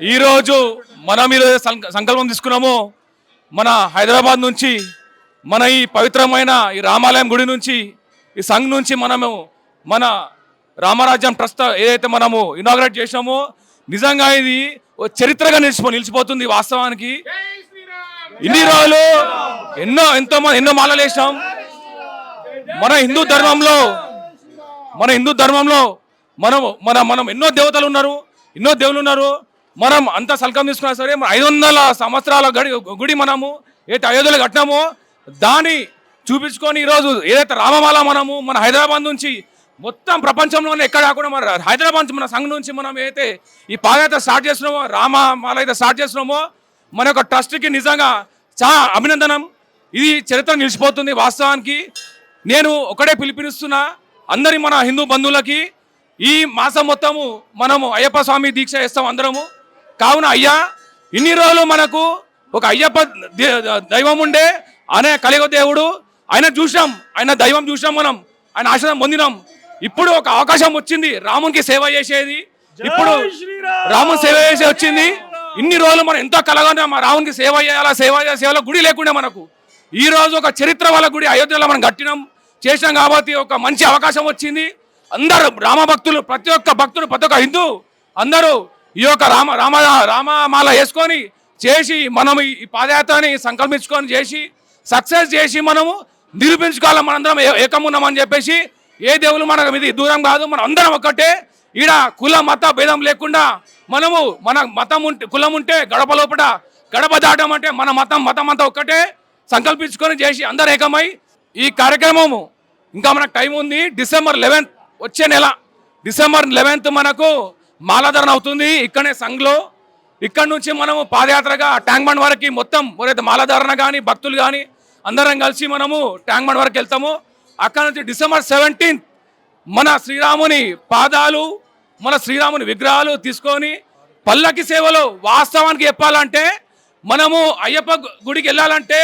ఈరోజు మనం మీద సంకల్పం తీసుకున్నాము మన హైదరాబాద్ నుంచి మన ఈ పవిత్రమైన ఈ రామాలయం గుడి నుంచి ఈ సంఘ్ నుంచి మనము మన రామరాజ్యం ట్రస్ట్ ఏదైతే మనము ఇనాగ్రేట్ చేసామో నిజంగా ఇది ఓ చరిత్రగా నిలిచిపో నిలిచిపోతుంది వాస్తవానికి. ఇన్ని రోజులు ఎన్నో ఎంతో ఎన్నో మాలలు వేసాం మన హిందూ ధర్మంలో మన హిందూ ధర్మంలో మనం మన మనం ఎన్నో దేవతలు ఉన్నారు ఎన్నో దేవుళ్ళు ఉన్నారు. మనం అంత సల్కం తీసుకున్నా సరే ఐదు వందల సంవత్సరాల గడి గుడి మనము ఏదైతే అయోధ్యలో కట్టినామో దాన్ని చూపించుకొని ఈరోజు ఏదైతే రామమాల మనము మన హైదరాబాద్ నుంచి మొత్తం ప్రపంచంలోనే ఎక్కడ కాకుండా మన హైదరాబాద్ మన సంఘం నుంచి మనం ఏదైతే ఈ పాదయాత్ర స్టార్ట్ చేస్తున్నామో రామమాల అయితే స్టార్ట్ చేస్తున్నామో మన యొక్క ట్రస్ట్కి నిజంగా చాలా అభినందనం. ఇది చరిత్ర నిలిచిపోతుంది వాస్తవానికి. నేను ఒకటే పిలిపినిస్తున్నా అందరి మన హిందూ బంధువులకి ఈ మాసం మొత్తము మనము అయ్యప్ప స్వామి దీక్ష ఇస్తాం అందరము. కావున అయ్యా ఇన్ని రోజులు మనకు ఒక అయ్యప్ప దైవం ఉండే ఆయన కలిగ దేవుడు ఆయన చూసాం ఆయన దైవం చూసాం మనం ఆయన ఆశ్రదం పొందినాం. ఇప్పుడు ఒక అవకాశం వచ్చింది రామునికి సేవ చేసేది. ఇప్పుడు రాముని సేవ చేసే వచ్చింది. ఇన్ని రోజులు మనం ఎంతో కలగా మా రామునికి సేవ చేయాలా సేవ సేవలో గుడి లేకుండే మనకు. ఈ రోజు ఒక చరిత్ర వాళ్ళ గుడి అయోధ్యలో మనం కట్టినాం. చేసినాం కాబట్టి ఒక మంచి అవకాశం వచ్చింది. అందరూ రామ భక్తులు ప్రతి ఒక్క భక్తుడు ప్రతి ఒక్క హిందూ అందరూ ఈ యొక్క రామ రామ రామమాల వేసుకొని చేసి మనం ఈ పాదయాత్రని సంకల్పించుకొని చేసి సక్సెస్ చేసి మనము నిరూపించుకోవాలి. మనందరం ఏ- ఏకమున్నామని చెప్పేసి ఏ దేవులు మనకు ఇది దూరం కాదు. మనం అందరం ఒక్కటే. ఈడ కుల మత భేదం లేకుండా మనము మన మతం ఉంటే కులం ఉంటే గడప లోపల గడప దాటం అంటే మన మతం మతం అంతా ఒక్కటే. సంకల్పించుకొని చేసి అందరు ఏకమై ఈ కార్యక్రమము ఇంకా మనకు టైం ఉంది. డిసెంబర్ లెవెన్త్ వచ్చే నెల. డిసెంబర్ లెవెన్త్ మనకు మాలాధరణ అవుతుంది. ఇక్కడనే సంఘ్లో ఇక్కడ నుంచి మనము పాదయాత్రగా ట్యాంక్ బండ్ వరకు మొత్తం ఎవరైతే మాలాధారణ కానీ భక్తులు కానీ అందరం కలిసి మనము ట్యాంక్ బండ్ వరకు వెళ్తాము. అక్కడ నుంచి డిసెంబర్ సెవెంటీన్త్ మన శ్రీరాముని పాదాలు మన శ్రీరాముని విగ్రహాలు తీసుకొని పల్లకి సేవలో వాస్తవానికి చెప్పాలంటే మనము అయ్యప్ప గుడికి వెళ్ళాలంటే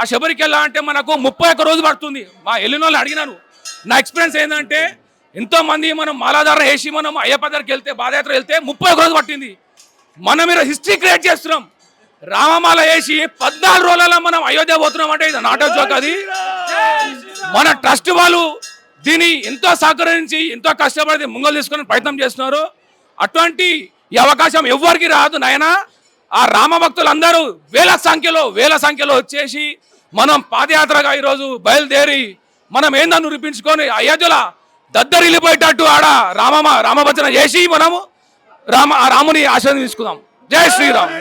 ఆ శబరికి వెళ్ళాలంటే మనకు ముప్పై ఒక్క రోజు పడుతుంది. మా వెళ్ళిన వాళ్ళు అడిగినాను. నా ఎక్స్పీరియన్స్ ఏంటంటే ఎంతోమంది మనం మాలాధారణ వేసి మనం అయ్యప్ప దగ్గరికి వెళ్తే పాదయాత్ర వెళ్తే ముప్పై ఒక రోజు పట్టింది. మనం మీరు హిస్టరీ క్రియేట్ చేస్తున్నాం. రామమాల వేసి పద్నాలుగు రోజులలో మనం అయోధ్య పోతున్నాం అంటే ఇది నాటో జోక్ అది. మన ట్రస్ట్ వాళ్ళు దీన్ని ఎంతో సహకరించి ఎంతో కష్టపడి ముంగలు తీసుకుని ప్రయత్నం చేస్తున్నారు. అటువంటి ఈ అవకాశం ఎవ్వరికి రాదు నాయన. ఆ రామ భక్తులందరూ వేల సంఖ్యలో వేల సంఖ్యలో వచ్చేసి మనం పాదయాత్రగా ఈరోజు బయలుదేరి మనం ఏందని నిరూపించుకొని అయోధ్యల దద్దరిల్లిపోయేటట్టు ఆడ రామ రామభజన చేసి మనము రామ రాముని ఆశీర్వదించుకుందాం. జై శ్రీరామ్.